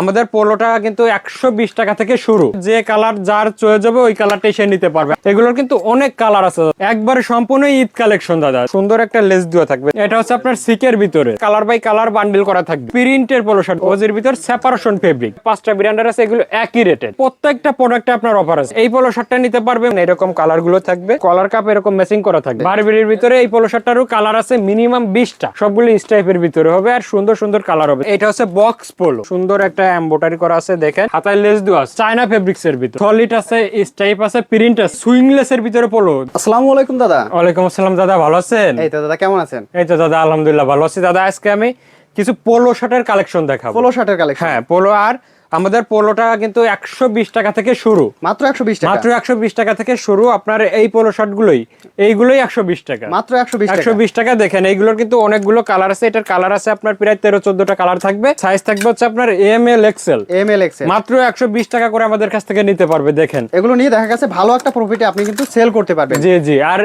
আমাদের পোলোটা কিন্তু একশো বিশ টাকা থেকে শুরু। যে কালার যার চয়ে যাবে, ওই কালারটাই সে নিতে পারবে। এগুলোর কিন্তু অনেক কালার আছে। একবারে সম্পূর্ণ ঈদ কালেকশন, দাদা। সুন্দর একটা লেস দেওয়া থাকবে। এটা হচ্ছে আপনার সিকের ভিতরে। কালার বাই কালার বান্ডিল করা থাকবে। প্রিন্টের পোলো শার্ট, ওজের ভিতর সেপারেশন ফেব্রিক। পাঁচটা ব্র্যান্ডের আছে, এগুলো একই রেটেড প্রত্যেকটা প্রোডাক্টে আপনার অফার আছে। এই পোলো শার্টটা নিতে পারবেন, এরকম কালারগুলো থাকবে। কলার কাপ এরকম ম্যাচিং করা থাকবে। বারবিরির ভিতরে এই পোলো শার্টটারও কালার আছে মিনিমাম বিশটা। সবগুলো স্টাইপের ভিতরে হবে আর সুন্দর সুন্দর কালার হবে। এটা হচ্ছে বক্স পোলো সুন্দর একটা এম্বোটারি করা আছে দেখেন। হাতায় লেস দেওয়া আছে। চায়না ফেব্রিক্স এর ভিতরে। সলিড আছে স্টাইপ আছে প্রিন্ট আছে সুইংলেস এর ভিতরে পলো আসসালামু আলাইকুম দাদা। ওয়ালাইকুম আসসালাম দাদা ভালো আছেন? এই তো দাদা কেমন আছেন? এই তো দাদা আলহামদুলিল্লাহ ভালো আছি। দাদা আজকে আমি কিছু পোলো শার্টের কালেকশন দেখাবো। পোলো শার্টের কালেকশন হ্যাঁ পোলো আর আমাদের পোলোটা কিন্তু একশো বিশ টাকা থেকে শুরু। মাত্র একশো বিশ মাত্র একশো বিশ টাকা থেকে শুরু আপনার এই পোলো শার্ট গুলোই এইগুলোই একশো বিশ টাকা। মাত্র একশো বিশ একশো বিশ টাকা দেখেন এইগুলোর কিন্তু অনেকগুলো কালার আছে। এটার কালার আছে আপনার প্রায় তেরো চোদ্দটা কালার থাকবে। সাইজ থাকবে হচ্ছে আপনার M L XL M L XL মাত্র একশো বিশ টাকা করে আমাদের কাছ থেকে নিতে পারবে দেখেন। এগুলো নিয়ে দেখা গেছে ভালো একটা প্রফিটে আপনি কিন্তু সেল করতে পারবেন। জি জি। আর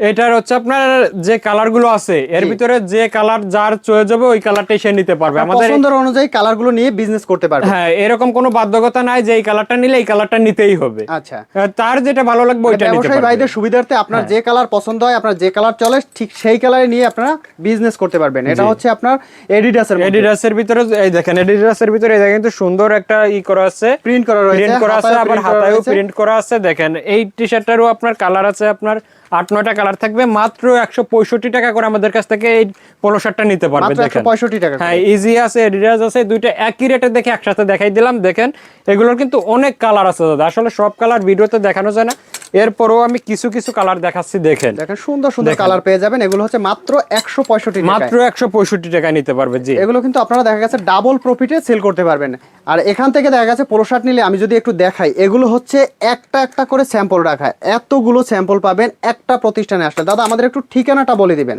এটার হচ্ছে আপনার যে কালারগুলো আছে এর ভিতরে যে কালার যার চয়ে যাবে ওই কালারটাই সে নিতে পারবে। আমাদের পছন্দের অনুযায়ী কালারগুলো নিয়ে বিজনেস করতে পারবেন হ্যাঁ এরকম কোনো বাধ্যকতা নাই যে এই কালারটা নিলে এই কালারটা নিতেই হবে। আচ্ছা। তার যেটা ভালো লাগবে ওইটা নিতে পারবে। ভাইদের সুবিধার্থে আপনার হ্যাঁ। যে কালার পছন্দ হয় আপনার যে কালার চলে ঠিক সেই কালারে নিয়ে আপনারা বিজনেস করতে পারবেন। এটা হচ্ছে আপনার এডিডাসের এডিডাসের ভিতরে এই দেখেন এডিডাসের ভিতরে দেখেন কিন্তু সুন্দর একটা ই করা আছে। প্রিন্ট করা রয়েছে প্রিন্ট করা আছে আবার হাতায়ও প্রিন্ট করা আছে। দেখেন এই টি শার্টটারও আপনার কালার আছে আপনার আট নয়টা কালার থাকবে মাত্র একশো পঁয়ষট্টি টাকা করে আমাদের কাছ থেকে এই পোলো শার্টটা নিতে পারবে দেখেন। পঁয়ষট্টি টাকা হ্যাঁ ইজি আছে এডিডাস আছে দুইটা একই রেটে দেখে একসাথে দেখাই দিলাম দেখেন। এগুলোর কিন্তু অনেক কালার আছে দাদা। আসলে সব কালার ভিডিওতে দেখানো যায় না। এরপরও আমি কিছু কিছু কালার দেখাচ্ছি দেখেন। দেখেন সুন্দর সুন্দর কালার পেয়ে যাবেন। এগুলো হচ্ছে মাত্র একশো পঁয়ষট্টি মাত্র একশো পঁয়ষট্টি টাকা নিতে পারবে জি। এগুলো কিন্তু আপনারা দেখা গেছে ডাবল প্রফিটে সেল করতে পারবেন। আর এখান থেকে দেখা গেছে পোলো শার্ট নিলে আমি যদি একটু দেখাই এগুলো হচ্ছে একটা একটা করে স্যাম্পল রাখা। এতগুলো স্যাম্পল পাবেন একটা প্রতিষ্ঠানে আসলে। দাদা আমাদের একটু ঠিকানাটা বলে দিবেন।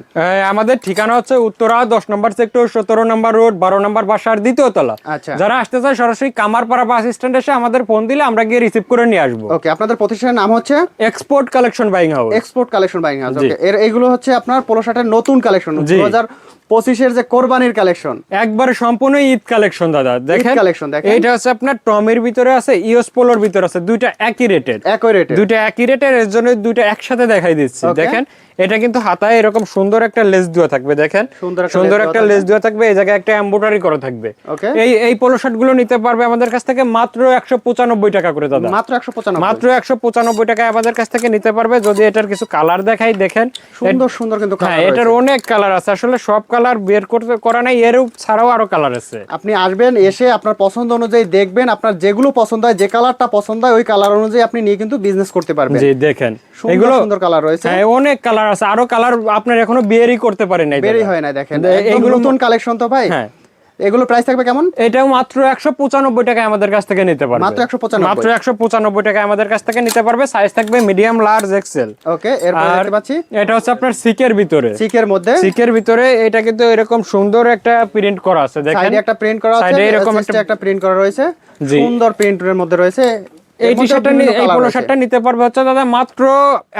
আমাদের ঠিকানা হচ্ছে উত্তরা দশ নম্বর সেক্টর সতেরো নম্বর রোড বারো নম্বর বাসার দ্বিতীয় তলা। আচ্ছা। যারা আসতে চায় সরাসরি কামারপাড়া বাস স্ট্যান্ড এসে আমাদের ফোন দিলে আমরা গিয়ে রিসিভ করে নিয়ে আসব। ওকে আপনাদের প্রতিষ্ঠানের নাম হচ্ছে export collection buying house export collection buying house okay এর এগুলো হচ্ছে আপনার পোলো শার্টের নতুন কালেকশন 2025 এর যে কোরবানির কালেকশন একবারে সম্পূর্ণ ঈদ কালেকশন দাদা। দেখেন কালেকশন দেখেন। এটা হচ্ছে আপনার টমের ভিতরে আছে ইওস পোলোর ভিতরে আছে দুইটা একই রেটেড একই রেটেড দুইটা একই রেটের এর জন্য দুইটা একসাথে দেখাই দিচ্ছি দেখেন। এটা কিন্তু হাতায় এরকম সুন্দর একটা লেস দেওয়া থাকবে দেখেন? সুন্দর একটা লেস দেওয়া থাকবে। এই জায়গায় একটা এমব্রয়ডারি করা থাকবে। এই এই পোলো শার্টগুলো নিতে পারবে আমাদের কাছ থেকে মাত্র একশো পঁচানব্বই টাকা করে দাদা। মাত্র একশো পঁচানব্বই। মাত্র একশো পঁচানব্বই টাকায় আমাদের কাছ থেকে নিতে পারবে। যদি এটার কিছু কালার দেখাই দেখেন। সুন্দর সুন্দর কিন্তু হ্যাঁ এটার অনেক কালার আছে। আসলে সব কালার বের করতে করা নাই এর ছাড়াও আরও কালার আছে। আপনি আসবেন এসে আপনার পছন্দ অনুযায়ী দেখবেন আপনার যেগুলো পছন্দ হয় যে কালারটা পছন্দ হয় ওই কালার অনুযায়ী আপনি নিয়ে কিন্তু বিজনেস করতে পারবেন। জি দেখেন। এগুলো সুন্দর কালার রয়েছে। হ্যাঁ অনেক কালার আছে। আরও কালার আপনার এখনও বেরই করতে পারেন নাই বেরই হয় না দেখেন। এইগুলো নতুন কালেকশন তো ভাই। হ্যাঁ। এগুলো প্রাইস থাকবে কেমন? এটাও মাত্র একশো পঁচানব্বই টাকায় আমাদের কাছ থেকে নিতে পারবে। মাত্র 195 মাত্র একশো পঁচানব্বই টাকায় আমাদের কাছ থেকে নিতে পারবে। সাইজ থাকবে মিডিয়াম লার্জ এক্সেল ওকে এরপর আর দেখতে পাচ্ছি। এটা হচ্ছে আপনার সিকের ভিতরে। সিকের মধ্যে। সিকের ভিতরে এটা কিন্তু এরকম সুন্দর একটা প্রিন্ট করা আছে দেখেন। সাইডে একটা প্রিন্ট করা আছে এরকম একটা- প্রিন্ট করা রয়েছে। সুন্দর প্রিন্টের মধ্যে রয়েছে। এই টি শার্টটা এই পোলো শার্টটা নিতে পারবে হচ্ছে দাদা মাত্র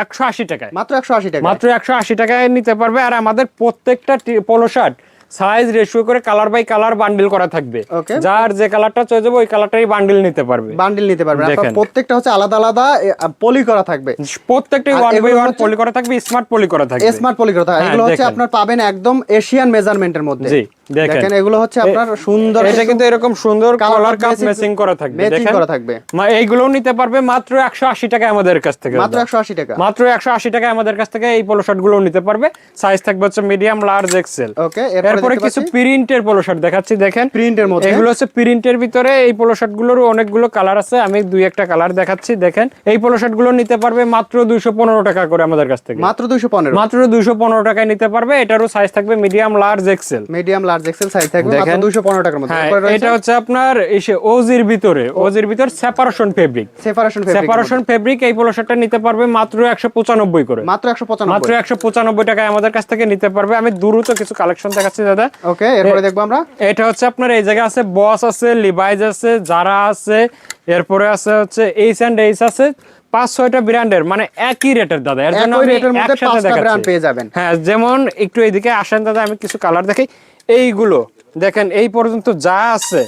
একশো আশি টাকায়। মাত্র একশো আশি টাকা মাত্র একশো আশি টাকায় নিতে পারবে। আর আমাদের প্রত্যেকটা পোলো শার্ট সাইজ রেশিও করে কালার বাই কালার বান্ডিল করা থাকবে। যার যে কালারটা চয়ে যাবে ওই কালারটাই বান্ডিল নিতে পারবে। বান্ডিল নিতে আপনার প্রত্যেকটা হচ্ছে আলাদা আলাদা পলি করা থাকবে। প্রত্যেকটাই ওয়ান বাই ওয়ান পলি করা থাকবে স্মার্ট পলি করা থাকবে। স্মার্ট পলি করা থাকে হ্যাঁ, এগুলো হচ্ছে আপনার পাবেন একদম এশিয়ান মেজারমেন্টের মধ্যে। দেখেন। এগুলো হচ্ছে আপনার সুন্দর এটা কিন্তু এরকম সুন্দর কলার কাপ ম্যাচিং করা থাকবে করা থাকবে। মা- এইগুলোও নিতে পারবে মাত্র একশো আশি টাকায় আমাদের কাছ থেকে মাত্র দাদা। একশো আশি টাকা। মাত্র একশো আশি টাকায় আমাদের কাছ থেকে এই পোলো শার্টগুলো নিতে পারবে। সাইজ থাকবে হচ্ছে মিডিয়াম লার্জ এক্সেল ওকে এরপরে কিছু প্রিন্টের পোলো শার্ট দেখাচ্ছি দেখেন। প্রিন্টের মধ্যে। এগুলো হচ্ছে প্রিন্টের ভিতরে এই পোলো শার্টগুলোর অনেকগুলো কালার আছে আমি দুই একটা কালার দেখাচ্ছি দেখেন। এই পোলো শার্টগুলো নিতে পারবে মাত্র দুইশো পনেরো টাকা করে আমাদের কাছ থেকে। মাত্র দুইশো পনেরো। মাত্র দুইশো পনেরো টাকায় নিতে পারবে এটারও সাইজ থাকবে medium large XL medium large XL size থাকবে মাত্র দেখেন। দুইশো পনেরো টাকার মধ্যে। হ্যাঁ এটা হচ্ছে আপনার এসে ওজির ভিতরে। ওজির ভিতর separation fabric separation separation fabric এই পোলো শার্টটা নিতে পারবে মাত্র একশো পঁচানব্বই করে। মাত্র একশো মাত্র পঁচানব্বই একশো পঁচানব্বই টাকায় আমাদের কাছ থেকে নিতে পারবে। আমি দ্রুত কিছু কালেকশন দেখাচ্ছি দাদা। ওকে এরপরে দেখব আমরা। এটা হচ্ছে আপনার এই জায়গায় আছে বস আছে লিভাইজ আছে যারা আছে এরপরে আছে হচ্ছে এইচ অ্যান্ড এইচ আছে। পাঁচ ছয়টা ব্র্যান্ডের মানে একই রেটের দাদা। এর জন্য রেটের মধ্যে পাঁচটা ব্র্যান্ড পেয়ে যাবেন। হ্যাঁ যেমন একটু এইদিকে আসেন দাদা আমি কিছু কালার দেখাই। এইগুলো দেখেন এই পর্যন্ত যা আছে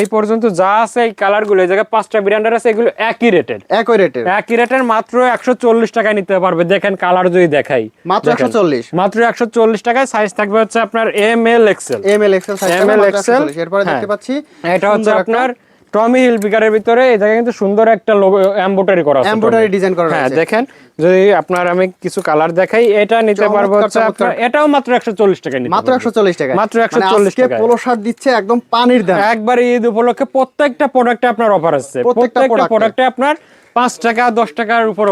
এই পর্যন্ত যা আছে এই কালারগুলো এই জায়গায় পাঁচটা ব্র্যান্ডের আছে এগুলো একই রেটের। একই রেটের। একই রেটের মাত্র একশো চল্লিশ টাকায় নিতে পারবে। দেখেন কালার যদি দেখাই। মাত্র দেখেন। 140 মাত্র একশো চল্লিশ টাকায় সাইজ থাকবে হচ্ছে আপনার M L XL M L XL size ML XL, এরপরে দেখতে হ্যাঁ। পাচ্ছি এটা হচ্ছে আপনার টমি হিল পিকারের ভিতরে এই জায়গায় কিন্তু সুন্দর একটা লোগো এমব্রয়ডারি করা আছে এমব্রয়ডারি ডিজাইন করা আছে হ্যাঁ দেখেন যদি আপনার আমি কিছু কালার দেখাই এটা নিতে পারব হচ্ছে আপনার এটাও মাত্র একশো চল্লিশ টাকায় নিতে মাত্র পারবেন। একশো চল্লিশ টাকা মাত্র 140 টাকায়। পোলো শার্ট দিচ্ছে একদম পানির দাম। একবার ঈদ উপলক্ষে প্রত্যেকটা প্রোডাক্টে আপনার অফার আছে প্রত্যেকটা প্রোডাক্টে আপনার পাঁচ টাকা দশ টাকার উপর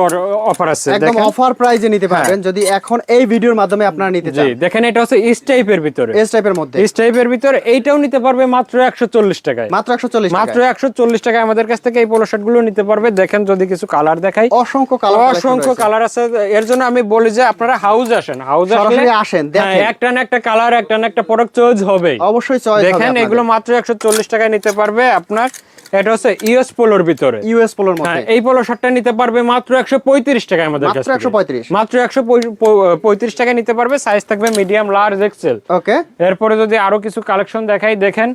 অফার আছে একদম অফার প্রাইজে নিতে পারবেন। যদি এখন এই ভিডিওর মাধ্যমে আপনারা নিতে চান। দেখেন এটা হচ্ছে ইস টাইপের ভিতরে। এস টাইপের মধ্যে। ইস টাইপের ভিতরে এইটাও নিতে পারবে মাত্র একশো চল্লিশ টাকায়। মাত্র একশো চল্লিশ মাত্র একশো চল্লিশ টাকায় আমাদের কাছ থেকে এই পোলো শার্টগুলো নিতে পারবে। দেখেন যদি কিছু কালার দেখাই। অসংখ্য কালার অসংখ্য কালার আছে। এর জন্য আমি বলি যে আপনারা হাউস আসেন। হাউস সরাসরি আসেন, দেখেন। একটা না একটা কালার একটা না একটা প্রোডাক্ট চয়েস হবে অবশ্যই চয়েস দেখেন এগুলো মাত্র একশো চল্লিশ টাকায় নিতে পারবে আপনার। এটা হচ্ছে ইউএস পোলোর ভিতরে। ইউএস পোলোর হ্যাঁ মধ্যে। এই পোলো শার্টটা নিতে পারবে মাত্র একশো পঁয়ত্রিশ টাকায় আমাদের মাত্র কাছে 135 মাত্র নিতে পারবে সাইজ থাকবে মিডিয়াম লার্জ এক্সেল ওকে এরপরে যদি আরও কিছু কালেকশন দেখাই দেখেন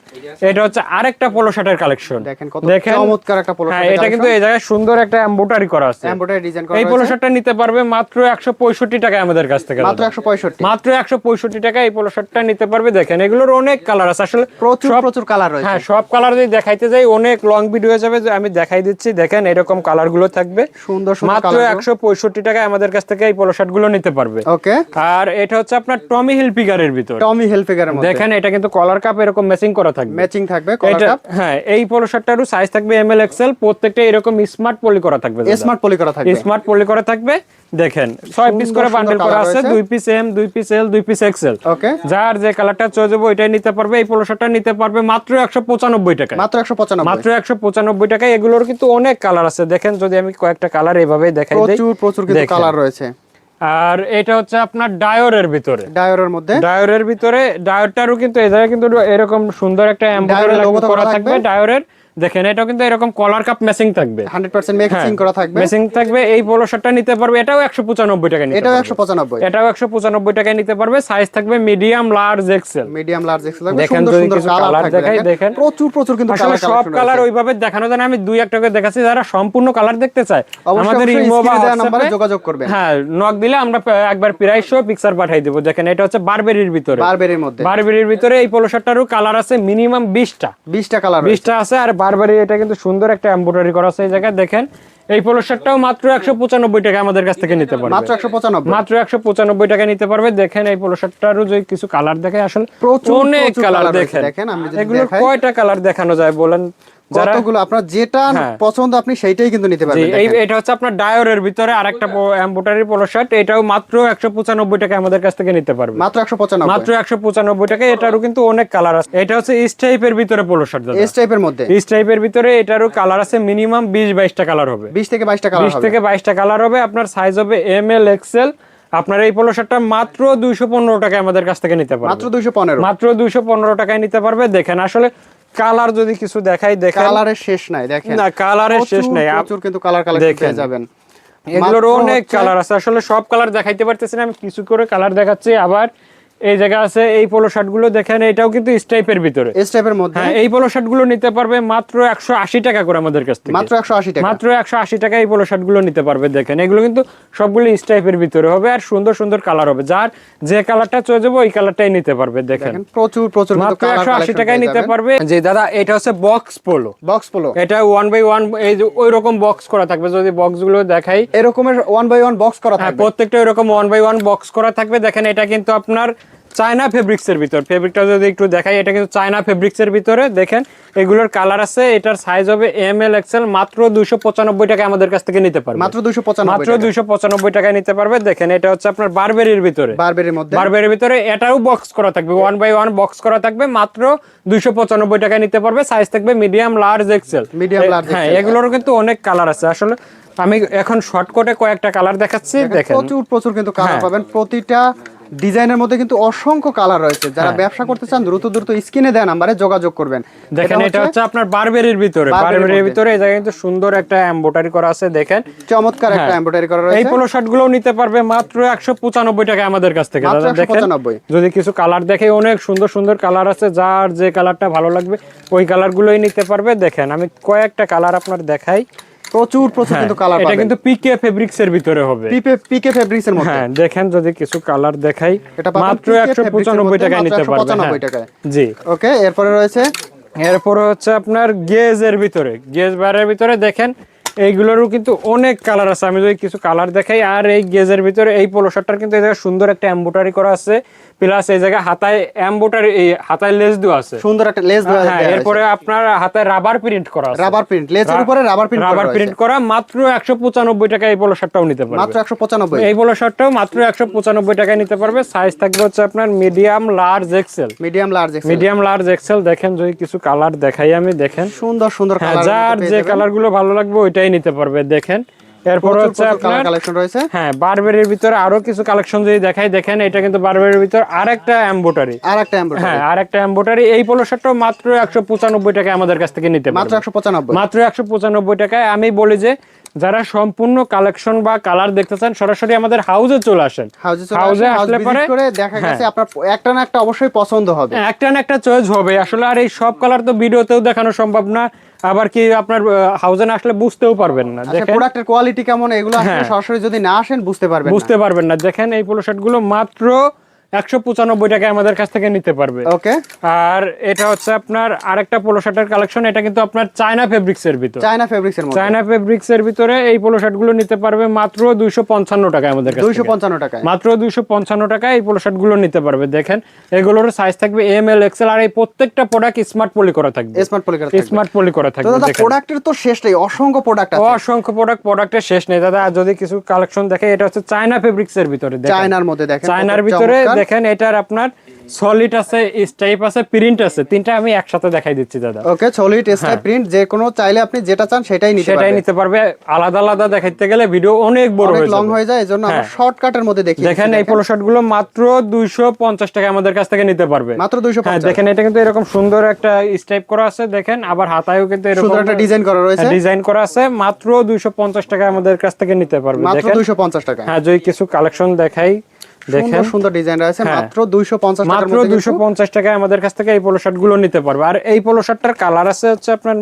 এটা হচ্ছে আরেকটা পোলো শার্টের কালেকশন দেখেন কত চমৎকার একটা পোলো হ্যাঁ এটা কিন্তু এই জায়গায় সুন্দর একটা এমব্রয়ডারি করা আছে। এমব্রয়ডারি ডিজাইন করা এই পোলো শার্টটা নিতে পারবে মাত্র একশো পঁয়ষট্টি টাকায় আমাদের কাছ থেকে। মাত্র দাদা। একশো পঁয়ষট্টি। মাত্র একশো পঁয়ষট্টি টাকায় এই পোলো শার্টটা নিতে পারবে। দেখেন এগুলোর অনেক কালার আছে। আসলে প্রচুর প্রচুর কালার রয়েছে। হ্যাঁ সব কালার যদি দেখাইতে যাই অনেক লং ভিডিও যাবে আমি দেখাই দিচ্ছি দেখেন এরকম কালারগুলো থাকবে। সুন্দর মাত্র একশো পঁয়ষট্টি টাকায় আমাদের কাছ থেকে এই পোলো শার্টগুলো নিতে পারবে। ওকে আর এটা হচ্ছে আপনার টমি হিল পিগারের ভিতর। টমি হেলফিগারের মধ্যে। দেখেন এটা কিন্তু কলার কাপ এরকম ম্যাচিং করা থাকবে। ম্যাচিং থাকবে কলার কাপ হ্যাঁ এই পোলো শার্টটারও সাইজ থাকবে এম এল এক্সেল প্রত্যেকটা এরকম স্মার্ট পলি করা থাকবে স্মার্ট পলি করা থাকবে। স্মার্ট পলি করা থাকবে দেখেন ছয় পিস করে বান্ডেল করা আছে দুই পিস এম দুই পিস এল দুই পিস এক্সেল ওকে যার যে কালারটা চয়ে যাব ওইটাই নিতে পারবে এই পোলো শার্টটা নিতে পারবে মাত্র একশো পঁচানব্বই টাকা মাত্র একশো পঁচানব্বই। মাত্র একশো পঁচানব্বই টাকায় এগুলোর কিন্তু অনেক কালার আছে। দেখেন যদি আমি কয়েকটা কালার এইভাবে দেখাই প্রচুর প্রচুর কিন্তু কালার রয়েছে। আর এটা হচ্ছে আপনার ডায়রের ভিতরে। ডায়রের মধ্যে। ডায়রের ভিতরে ডায়রটারও কিন্তু এই জায়গায় কিন্তু এরকম সুন্দর একটা এমব্রয়ডারি করা থাকবে। ডায়োরের। দেখেন এটাও কিন্তু এরকম কলার কাপ ম্যাচিং থাকবে। হান্ড্রেড পার্সেন্ট ম্যাচিং করা থাকবে। ম্যাচিং থাকবে এই পোলো শার্টটা নিতে পারবে এটাও একশো পঁচানব্বই টাকা নিতে এটাও পারবে। একশো পঁচানব্বই। এটাও একশো পঁচানব্বই টাকায় নিতে পারবে সাইজ থাকবে medium large XL medium large XL সুন্দর সুন্দর কালার থাকবে দেখাই, দেখেন। প্রচুর প্রচুর কিন্তু কালার সব কালার ওইভাবে দেখানো যায় না আমি দুই একটা করে দেখাচ্ছি যারা সম্পূর্ণ কালার দেখতে চায় আমাদের ইমো বা দেওয়া নম্বরে যোগাযোগ করবেন। হ্যাঁ নক দিলে আমরা একবার প্রাইস সহ পিকচার পাঠাই দেবো। দেখেন এটা হচ্ছে বারবেরির ভিতরে। বারবেরির মধ্যে। বারবেরির ভিতরে এই পোলো শার্টটারও কালার আছে মিনিমাম বিশটা। বিশটা কালার বিশটা আছে আর বারবারি এটা কিন্তু সুন্দর একটা এমব্রয়ডারি করা আছে এই জায়গায়। দেখেন এই পোলো শার্টটাও মাত্র একশো পঁচানব্বই টাকা আমাদের কাছ থেকে নিতে পারবে। মাত্র একশো পঁচানব্বই। মাত্র একশো পঁচানব্বই টাকা নিতে পারবে। দেখেন এই পোলো শার্টটারও যে কিছু কালার দেখে আসলে প্রচুর, অনেক কালার দেখে দেখেন। দেখেন, আমি যদি এগুলো দেখাই। কয়টা কালার দেখানো যায় বলেন? কতগুলো আপনার যেটা হ্যাঁ। পছন্দ আপনি সেইটাই কিন্তু নিতে পারবেন এই এটা হচ্ছে আপনার ডায়োরের ভিতরে আরেকটা পোলো শার্ট এটাও মাত্র একশো পঁচানব্বই টাকা আমাদের কাছ থেকে নিতে পারবে। মাত্র একশো পঁচানব্বই। মাত্র একশো পঁচানব্বই টাকা এটারও কিন্তু অনেক কালার আছে। এটা হচ্ছে ভিতরে পোলো শার্ট দাদা। মধ্যে। ভিতরে এটারও কালার আছে মিনিমাম বিশ বাইশটা কালার হবে। বিশ থেকে বাইশটা কালার বিশ হবে। থেকে বাইশটা কালার হবে আপনার সাইজ হবে এম এল এক্সেল আপনার এই পোলো শার্টটা মাত্র দুইশো পনেরো টাকায় আমাদের কাছ থেকে নিতে পারবে। মাত্র দুইশো পনেরো। মাত্র দুইশো পনেরো টাকায় নিতে পারবে। দেখেন আসলে কালার যদি কিছু দেখাই দেখেন। কালারের শেষ নাই দেখেন। না কালারের শেষ নাই। প্রচুর কিন্তু কালার কালার দেখে পেয়ে যাবেন। এগুলোর অনেক কালার আছে। আসলে সব কালার দেখাইতে পারতেছি না আমি কিছু করে কালার দেখাচ্ছি। আবার এই জায়গা আছে এই পোলো শার্টগুলো দেখেন এটাও কিন্তু স্টাইপের ভিতরে। এস টাইপের মধ্যে। হ্যাঁ এই পোলো শার্টগুলো নিতে পারবে মাত্র একশো আশি টাকা করে আমাদের কাছ থেকে। মাত্র একশো আশি টাকা। মাত্র একশো আশি টাকা এই পোলো শার্টগুলো নিতে পারবে দেখেন। এগুলো কিন্তু সবগুলো স্টাইপের ভিতরে হবে আর সুন্দর সুন্দর কালার হবে। যার যে কালারটা চলে যাব ওই কালারটাই নিতে পারবে দেখেন। দেখেন প্রচুর প্রচুর মাত্র কালার একশো আশি টাকায় নিতে পারবে। যে দাদা এটা হচ্ছে বক্স পোলো বক্স পোলো এটা ওয়ান বাই ওয়ান এই যে ওই রকম বক্স করা থাকবে। যদি বক্সগুলো দেখাই। এরকমের ওয়ান বাই ওয়ান বক্স করা হ্যাঁ থাকবে। প্রত্যেকটা এরকম ওয়ান বাই ওয়ান বক্স করা থাকবে। দেখেন এটা কিন্তু আপনার চায়না ফেব্রিক্স এর ভিতর। ফেব্রিকটা যদি একটু দেখাই এটা কিন্তু চায়না ফেব্রিক্স এর ভিতরে। দেখেন এগুলোর কালার আছে এটার সাইজ হবে এম এল এক্সেল মাত্র দুইশো পঁচানব্বই টাকা আমাদের কাছ থেকে নিতে পারবে। মাত্র পঁচানব্বই মাত্র দুইশো পঁচানব্বই টাকায় নিতে পারবে। দেখেন এটা হচ্ছে আপনার বারবেরির ভিতরে। বারবেরির মধ্যে। বারবেরির ভিতরে এটাও বক্স করা থাকবে ওয়ান বাই ওয়ান বক্স করা থাকবে মাত্র দুইশো পঁচানব্বই টাকায় নিতে পারবে। সাইজ থাকবে medium large XL Medium, large হ্যাঁ এগুলোরও কিন্তু অনেক কালার আছে। আসলে আমি এখন শর্টকটে কয়েকটা কালার দেখাচ্ছি দেখেন প্রচুর প্রচুর কিন্তু কালার হ্যাঁ। পাবেন। প্রতিটা ডিজাইনের মধ্যে কিন্তু অসংখ্য কালার রয়েছে। যারা হ্যাঁ। ব্যবসা করতে চান দ্রুত দ্রুত স্ক্রিনে দেওয়া নাম্বারে যোগাযোগ করবেন। দেখেন এটা হচ্ছে আপনার বারবেরির ভিতরে। বারবেরির ভিতরে এই জায়গায় কিন্তু সুন্দর একটা এমব্রয়ডারি করা আছে দেখেন। চমৎকার একটা। এমব্রয়ডারি করা এই পোলো শার্টগুলো নিতে পারবে মাত্র একশো পঁচানব্বই টাকা আমাদের কাছ থেকে। দাদা দেখেন 195 যদি কিছু কালার দেখে অনেক সুন্দর সুন্দর কালার আছে যার যে কালারটা ভালো লাগবে ওই কালার গুলোই নিতে পারবে। দেখেন আমি কয়েকটা কালার আপনার দেখাই। প্রচুর প্রচুর কিন্তু কালার হ্যাঁ, এটা কিন্তু পিকে ফেব্রিক্স এর ভিতরে হবে। পিকে ফেব্রিক্স এর মধ্যে। হ্যাঁ দেখেন যদি কিছু কালার দেখাই এটা মাত্র PK একশো fabrics এর পঁচানব্বই মধ্যে, টাকায় নিতে পারবে 195 হ্যাঁ। টাকায়। জি। ওকে এরপরে রয়েছে? এরপরে হচ্ছে আপনার গেজ এর ভিতরে। গেজ বারের ভিতরে দেখেন এইগুলোরও কিন্তু অনেক কালার আছে। আমি যদি কিছু কালার দেখাই আর এই গেজের ভিতরে এই পোলো শার্টটার কিন্তু এই জায়গায় সুন্দর একটা এম্বোটারি করা আছে। প্লাস এই জায়গায় হাতায় এম্বোটারি এই হাতায় লেস দেওয়া আছে। সুন্দর একটা লেস দেওয়া হ্যাঁ এরপরে আপনার হাতায় রাবার প্রিন্ট করা আছে। রাবার প্রিন্ট লেসের উপরে রাবার প্রিন্ট রাবার প্রিন্ট করা মাত্র একশো পঁচানব্বই টাকা এই পোলো শার্টটাও নিতে পারবে। মাত্র 195 এই পোলো শার্টটাও মাত্র একশো পঁচানব্বই টাকায় নিতে পারবে। সাইজ থাকবে হচ্ছে আপনার medium large XL medium large XL medium large XL দেখেন যদি কিছু কালার দেখাই আমি দেখেন। সুন্দর সুন্দর হ্যাঁ কালার যার যে কালারগুলো ভালো লাগবে ওইটাই নিতে পারবে দেখেন। এরপর হচ্ছে আপনার কালেকশন রয়েছে। হ্যাঁ বারবেরির ভিতরে আরও কিছু কালেকশন যদি দেখাই দেখেন এটা কিন্তু বারবেরির ভিতর আরেকটা এমবোটারি আর একটা হ্যাঁ আরেকটা এমবোটারি এই পোলো শার্টটাও মাত্র একশো পঁচানব্বই টাকায় আমাদের কাছ থেকে নিতে মাত্র পারবে 195 মাত্র একশো পঁচানব্বই টাকায় আমি বলি যে যারা সম্পূর্ণ কালেকশন বা কালার দেখতে চান সরাসরি আমাদের হাউসে চলে আসেন। হাউজে আসলে পরে দেখা গেছে আপনার একটা না একটা অবশ্যই পছন্দ হবে। একটা না একটা চয়েস হবে। আসলে আর এই সব কালার তো ভিডিওতেও দেখানো সম্ভব না। আবার কি আপনার হাউসে না আসলে বুঝতেও পারবেন না। আচ্ছা দেখেন। প্রোডাক্টের কোয়ালিটি কেমন এগুলো আসলে সরাসরি যদি না আসেন বুঝতে পারবেন বুঝতে পারবেন না। দেখেন এই পোলো শার্টগুলো মাত্র একশো পঁচানব্বই টাকায় আমাদের কাছ থেকে নিতে পারবে। ওকে। আর এটা হচ্ছে আপনার আরেকটা পোলো শার্টের কালেকশন এটা কিন্তু আপনার চায়না ফেব্রিক্স এর ভিতর। চায়না ফেব্রিক্স এর চায়না ফেব্রিক্স এর ভিতরে এই পোলো শার্টগুলো নিতে পারবে মাত্র দুইশো পঞ্চান্ন টাকায় আমাদের 255 টাকায়। মাত্র দুইশো পঞ্চান্ন টাকায় এই পোলো শার্টগুলো নিতে পারবে দেখেন। এগুলোর সাইজ থাকবে এম এল এক্সেল আর এই প্রত্যেকটা প্রোডাক্ট স্মার্ট পলি করা থাকবে। স্মার্ট পলিকার স্মার্ট পলি করা থাকবে প্রোডাক্টের তো শেষ নেই অসংখ্য প্রোডাক্ট আছে। অসংখ্য প্রোডাক্ট প্রোডাক্টের শেষ নেই। দাদা যদি কিছু কালেকশন দেখে এটা হচ্ছে চায়না ফেব্রিক্স এর ভিতরে চায়নার মধ্যে দেখেন চায়নার ভিতরে। দেখেন এটার আপনার সলিড আছে স্টাইপ আছে প্রিন্ট আছে। তিনটা আমি একসাথে দেখাই দিচ্ছি দাদা। ওকে সলিড স্টাইপ প্রিন্ট যে কোনো চাইলে আপনি যেটা চান সেটাই নিতে হ্যাঁ। সেটাই নিতে পারবে। আলাদা আলাদা দেখাইতে গেলে ভিডিও অনেক বড় অনেক হয়ে লং হয়ে যায় এজন্য আমরা হ্যাঁ। শর্টকাটের মধ্যে দেখি দেখেন এই পোলো শার্টগুলো মাত্র দুইশো পঞ্চাশ টাকা আমাদের কাছ থেকে নিতে পারবে। মাত্র 250 হ্যাঁ দেখেন এটা কিন্তু এরকম সুন্দর একটা স্টাইপ করা আছে দেখেন আবার হাতায়ও কিন্তু এরকম সুন্দর একটা ডিজাইন করা রয়েছে। ডিজাইন করা আছে মাত্র দুইশো পঞ্চাশ টাকা আমাদের কাছ থেকে নিতে পারবে। মাত্র 250 টাকা। হ্যাঁ যদি কিছু কালেকশন দেখাই দেখেন। সুন্দর ডিজাইন রয়েছে হ্যাঁ। মাত্র 250 টাকার মাত্র মধ্যে দুইশো পঞ্চাশ টাকায় আমাদের কাছ থেকে এই পোলো শার্টগুলো নিতে পারবে। আর এই পোলো শার্টটার কালার আছে হচ্ছে আপনার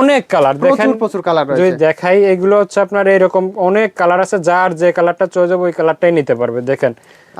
অনেক কালার দেখেন প্রচুর প্রচুর কালার যদি দেখাই এগুলো হচ্ছে আপনার এরকম অনেক কালার আছে যার যে কালারটা চয়ে যাবে ওই কালারটাই নিতে পারবে। দেখেন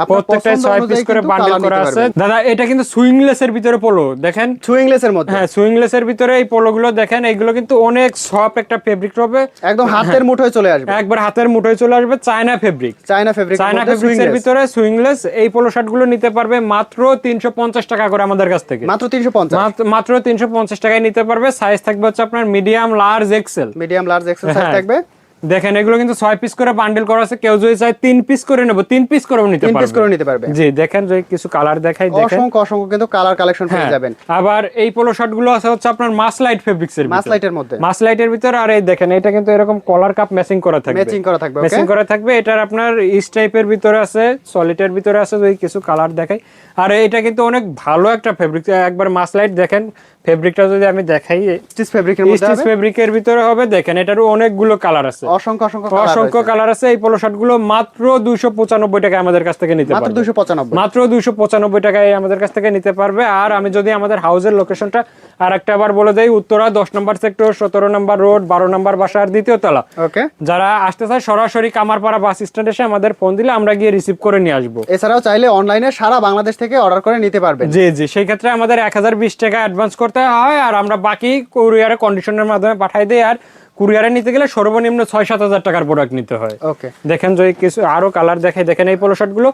প্রত্যেকটাই পছন্দ ছয় পিস করে বান্ডেল করা আছে। দাদা এটা কিন্তু সুইংলেস এর ভিতরে পোলো দেখেন? সুইংলেস এর মধ্যে। হ্যাঁ সুইংলেস এর ভিতরে এই পোলো গুলো দেখেন এগুলো কিন্তু অনেক সফট একটা ফেব্রিক হবে। একদম হাতের মুঠোয় চলে আসবে। একবার হাতের মুঠোয় চলে আসবে China fabric China fabric China fabrics এর ভিতরে সুইংলেস এই পোলো শার্টগুলো নিতে পারবে মাত্র তিনশো পঞ্চাশ টাকা করে আমাদের কাছ থেকে। মাত্র 350 মাত্র- মাত্র তিনশো পঞ্চাশ টাকায় নিতে পারবে সাইজ থাকবে হচ্ছে আপনার medium large XL medium large XL size হ্যাঁ। থাকবে। দেখেন এগুলো কিন্তু ছয় পিস করে বান্ডেল করা আছে। কেউ যদি চায় তিন পিস করে নেব তিন পিস করেও নিতে পিস করে নিতে পারবে। জি দেখেন যদি কিছু কালার দেখাই দেখেন। অসংখ্য অসংখ্য কিন্তু কালার কালেকশন পেয়ে হ্যাঁ, যাবেন। আবার এই পোলো শার্টগুলো আছে হচ্ছে আপনার মাসলাইট ফেব্রিক্স এর মাসলাইটের মধ্যে। মাস লাইটের ভিতরে আর এই দেখেন এটা কিন্তু এরকম কলার কাপ ম্যাচিং করা থাকবে। ম্যাচিং করা থাকবে ম্যাচিং করা থাকবে এটার আপনার ইস টাইপের ভিতরে আছে সলিডের ভিতরে আছে যদি কিছু কালার দেখাই। আর এটা কিন্তু অনেক ভালো একটা ফেব্রিক একবার মাস লাইট দেখেন ফেব্রিকটা যদি আমি দেখাই স্টিচ ফেব্রিকের মধ্যে স্টিচ ফেব্রিকের ভিতরে হবে দেখেন এটারও অনেকগুলো কালার আছে। অসংখ্য অসংখ্য কালার অসংখ্য কালার আছে। এই পোলো শার্টগুলো মাত্র দুইশো পঁচানব্বই টাকা আমাদের কাছ থেকে নিতে মাত্র পারবে। 295 মাত্র দুইশো পঁচানব্বই টাকায় আমাদের কাছ থেকে নিতে পারবে। আর আমি যদি আমাদের হাউসের লোকেশনটা আর একটা আবার বলে দেই উত্তরা দশ নম্বর সেক্টর সতেরো নম্বর রোড বারো নম্বর বাসার দ্বিতীয় তলা। ওকে যারা আসতে চায় সরাসরি কামারপাড়া বাস স্ট্যান্ড এসে আমাদের ফোন দিলে আমরা গিয়ে রিসিভ করে নিয়ে আসব। এছাড়াও চাইলে অনলাইনে সারা বাংলাদেশ থেকে অর্ডার করে নিতে পারবেন। জি জি। সেই ক্ষেত্রে আমাদের এক হাজার বিশ টাকা অ্যাডভান্স করতে হয় আর আমরা বাকি কুরিয়ারে কন্ডিশনের মাধ্যমে পাঠাই দিই। আর কুরিয়ারে নিতে গেলে সর্বনিম্ন ছয় সাত হাজার টাকার প্রোডাক্ট নিতে হয়। ওকে দেখেন যদি কিছু আরও কালার দেখাই দেখেন এই পোলো শার্টগুলো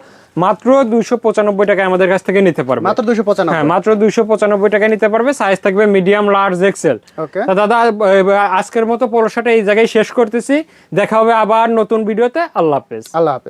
মাত্র দুইশো পঁচানব্বই টাকায় আমাদের কাছ থেকে নিতে পারবে। মাত্র 295 হ্যাঁ মাত্র দুইশো পঁচানব্বই টাকায় নিতে পারবে সাইজ থাকবে মিডিয়াম লার্জ এক্সেল ওকে দাদা আজকের মতো পোলো শার্ট এই জায়গায় শেষ করতেছি। দেখা হবে আবার নতুন ভিডিওতে আল্লাহ হাফেজ। আল্লাহ হাফেজ।